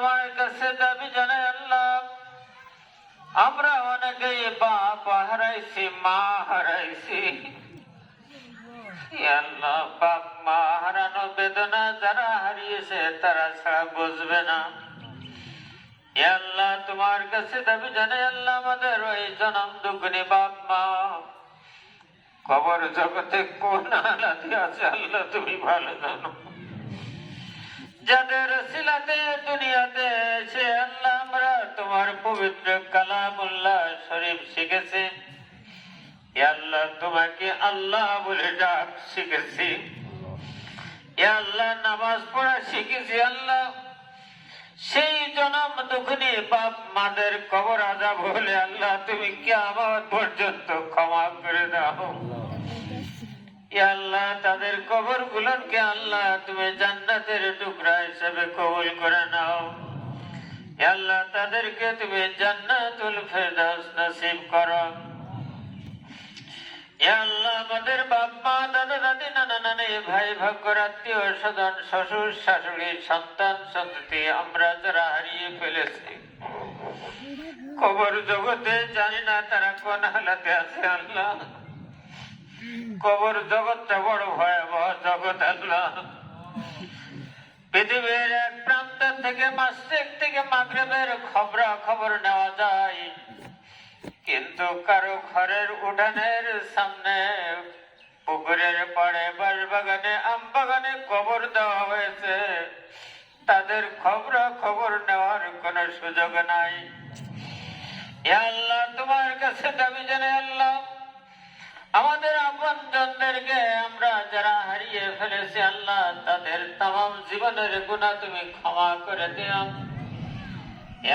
তোমার কাছে দাবি জানাই আল্লাহ, আমরা অনেকেই বাপ হারাইছি, মা হারাইছি। আল্লাহ বাপ মা হারানো বেদনা যারা হারিয়েছে, তারা ছাড়া বুঝবে না। আল্লাহ, তোমার কাছে দাবি জানাই আল্লাহ, আমাদের ওই জনম দুগুনি বাপ, মা। কবর জগতে কোন আলাদে আছে আল্লাহ, তুমি ভালো জানো। যাদের সিলাতে দুনিয়াতে এসে আল্লাহ আমরা তোমার পবিত্র কালামুল্লাহ শরীফ শিখেছি। আল্লাহ, তোমাকে আল্লাহ বলে ডাক শিখেছি। আল্লাহ, নামাজ পড়া শিখেছি আল্লাহ। সেই জনম দুঃখনি বাপ মাদের কবর আজাব হলে আল্লাহ, তুমি কি আমার পর্যন্ত ক্ষমা করে দাও। আল্লাহ, তাদের কবর গুলোকে আল্লাহ তুমি জান্নাতের টুকরা হিসেবে কবুল করে নাও। আল্লাহ, তাদেরকে তুমি জান্নাতুল ফেরদাউস নসিব করো। কবর জগতে জানি না তারা কোন হালাতে আছে আল্লাহ। কবর জগৎটা বড় ভয়াবহ জগৎ, আল্লাহ। পৃথিবীর এক প্রান্ত থেকে মাসিক থেকে মাগরেবের খবরা খবর নেওয়া যায়। কিন্তু কারও ঘরের উঠানের সামনে, পুকুরের পাড়ে বাগানে আম বাগানে কবর দেওয়া হয়েছে। তাদের খবরা খবর নেওয়ার কোনো সুযোগ নাই। আল্লাহ, তোমার কাছে দাবি জানে আল্লাহ, আমাদের আমরা যারা হারিয়ে ফেলেছি আল্লাহ, তাদের তাম জীবনের গুণা তুমি ক্ষমা করে দিও।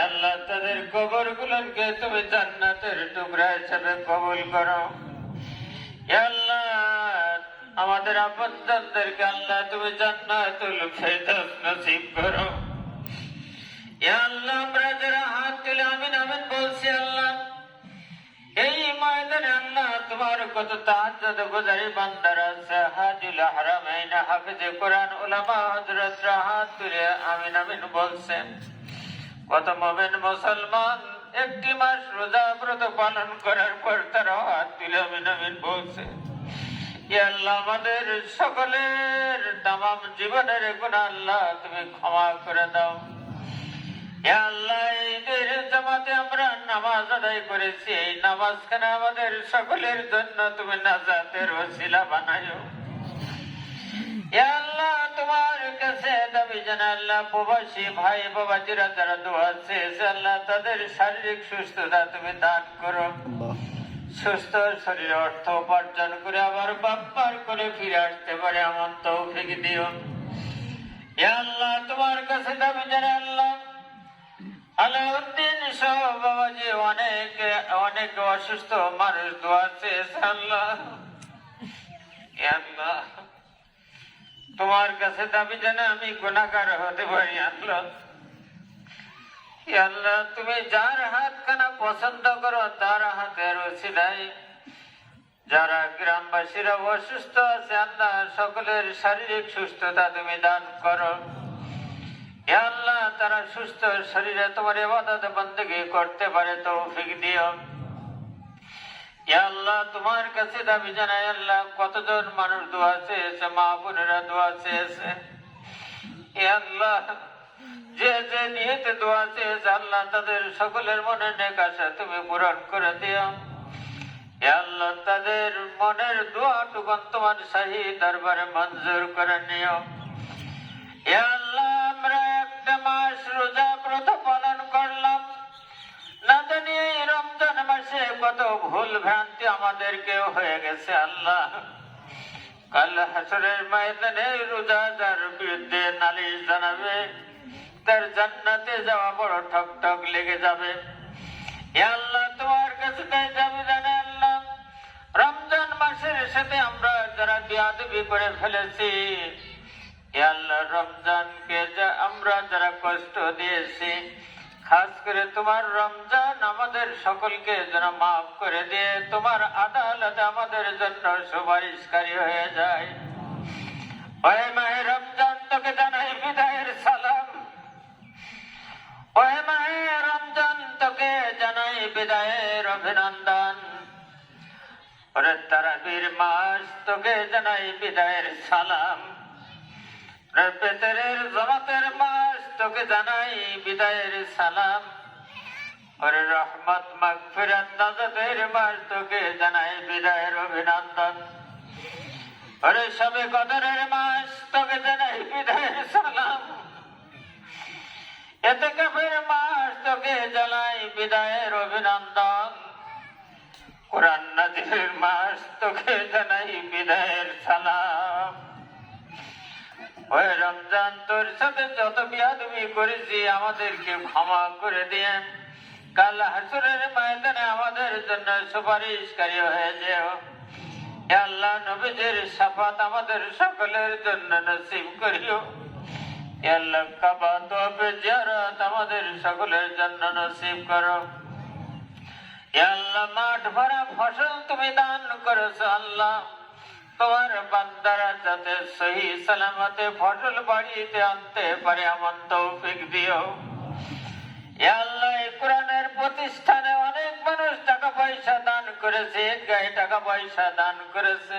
আল্লাহ, তাদের কবর গুলোকে তুমি জান্নাতের টুকরা হিসেবে কবুল করো। আমাদের আপন জনদেরকে আল্লাহ তুমি জান্নাতুল ফেরদৌস নসিব করো। আল্লাহ, আমরা যারা হাত তুলে আমিন আমিন বলছি, আল্লাহ কত বান্দার আছে হারামাইন কোরআন উলামা হাত তুলে আমিন আমিন বলছেন, কত মুমিন মুসলমান একটি মাস রোজা ব্রত পালন করার পর তারা হাত তুলে আমিন আমিন বলছে আল্লাহ, আমাদের সকলের তামাম জীবনের গুনাহ আল্লাহ, তুমি ক্ষমা করে দাও। আল্লাহ জামাতে আমরা নামাজ আদায় করেছি। এই নামাজখানে আমাদের সকলের জন্য তুমি নাজাতের ওসিলা বানায়ো আল্লাহ তোমার কাছে দাবি জানা আল্লাহ প্রবাসী ভাই বাবাজিরা যারা দোয়া চেয়েছে আল্লাহ তাদের শারীরিক সুস্থতা তুমি দান করো। সুস্থ শরীরে অর্থ উপার্জন করে আবার বাপ্পার করে ফিরে আসতে পারে এমন তৌফিক দিও। আল্লাহ তোমার কাছে দাবি জানা আল্লাহ অনেক অসুস্থ মানুষ দোয়া আল্লাহ তোমার কাছে দাবি জানে আমি গুণাগার হতে পারি আল্লাহ আল্লাহ তুমি যার হাতখানা পছন্দ করো, তার হাতের ওসিলাই যারা গ্রামবাসীরা অসুস্থ আছে, আল্লাহ সকলের শারীরিক সুস্থতা তুমি দান করো। আল্লাহ তারা সুস্থ শরীরে তোমার ইবাদত বন্দী করতে পারে, তৌফিক দিও। আল্লাহ, তোমার কাছে দাবি জানাই, আল্লাহ, কতজন মানুষ দোয়া চেয়েছে, মা বোনেরা দোয়া চেয়েছে? আল্লাহ, যে যে নিয়েতে দোয়া চেয়েছে, আল্লাহ, তাদের সকলের মনে নেক আশা তুমি পূরণ করে দিও। আল্লাহ, তাদের মনের দোয়াটুকুন তোমার সাহি দরবারে মঞ্জুর করে নিও। আল্লাহ রোজা ব্রত পালন করলাম। না জানি এই রমজান মাসে কত ভুল ভ্রান্তি আমাদেরকে হয়ে গেছে, আল্লাহ। কাল হাসরের ময়দানে রোজাদার বিরুদ্ধে নালিশ জানাবে, তার জান্নাতে যাওয়া বড় ঠক ঠক লেগে যাবে। আল্লাহ, তোমার কাছে তাই যাবে জানে আল্লাহ। রমজান মাসের সাথে আমরা যারা বিয়াদবি করে ফেলেছি আল্লাহ রমজানকে যা আমরা যারা কষ্ট দিয়েছি, খাস করে তোমার রমজান আমাদের সকলকে যেন মাফ করে দিয়ে তোমার আদালত আমাদের জন্য সুপারিশকারী হয়ে যায়। ওই মাহে রমজান, তোকে জানাই বিদায়ের সালাম। ওহে মাহে রমজান, তোকে জানাই বিদায়ের অভিনন্দন। মাস, তোকে জানাই বিদায়ের সালাম। ওরে বেতরের জমাতের মাস, তোকে জানাই বিদায়ের সালাম। ওরে রহমত, মাগফিরাত, নাজাতের মাস, তোকে জানাই বিদায়ের অভিনন্দন। ওরে সবে কদরের মাস, তোকে জানাই বিদায়ের সালাম। এতে কফের মাস, তোকে জানাই বিদায়ের অভিনন্দন। কোরআন নাজিরের মাস, তোকে জানাই বিদায়ের সালাম। ওই রমজান, তোর সাথে যত বিয়াদবি করেছি, আমাদেরকে ক্ষমা করে দিয়ে। কাল হাসুরের ময়দানে আমাদের জন্য সুপারিশকারী হয়ে যেও। আল্লাহ নবীদের সাফাত আমাদের সকলের জন্য নসিব করিও। আল্লাহ, কাবা তবে জিয়ারত আমাদের সকলের জন্য নসিব করো। আল্লাহ, মাঠ ভরা ফসল তুমি দান করেছ, আল্লাহ। তোমার বান্দারা যাতে সহি সালামতে ফসল বাড়িতে আনতে পারে, এমন তৌফিক দিও। কোরআনের প্রতিষ্ঠানে অনেক মানুষ টাকা পয়সা দান করেছে গায়ে টাকা পয়সা দান করেছে।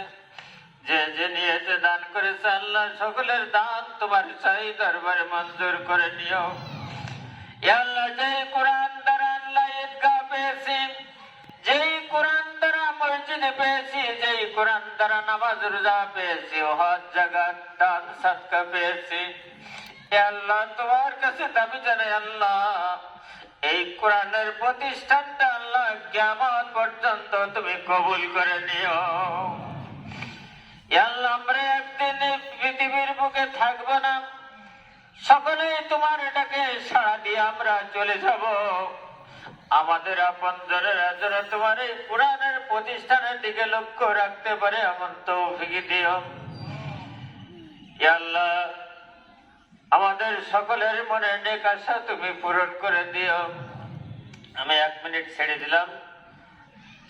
যে যে নিয়েছে দান করেছে, আল্লাহ সকলের দান তোমার সাহি দরবারে মঞ্জুর করে নিও। আল্লাহ যে কোরআন দ্বারা আল্লাহ ঈদগাহ পেয়েছি, যেই কোরআন দ্বারা মসজিদে পেয়েছি কোরআন দ্বারা নামাজ রোজা পেয়েছি, হজ জাগাত দান সৎকা পেয়েছি। আল্লাহ, তোমার কাছে দাবি জানাই আল্লাহ, এই কোরআনের প্রতিষ্ঠানটা আল্লাহ কেমন পর্যন্ত তুমি কবুল করে নিও। আল্লাহ, আমরা একদিন পৃথিবীর বুকে থাকব না। সকলেই তোমার এটাকে সাড়া দিয়ে আমরা চলে যাব। আমাদের আপন জনেরা যেন তোমার এই কোরআনের প্রতিষ্ঠানের দিকে লক্ষ্য রাখতে পারে এমন তৌফিকি দিও। আল্লাহ আমাদের সকলের মনে নেক আশা তুমি পূরণ করে দিও। আমি এক মিনিট ছেড়ে দিলাম।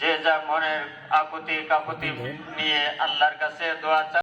যে যা মনের আকুতি কাকুতি নিয়ে আল্লাহর কাছে দোয়া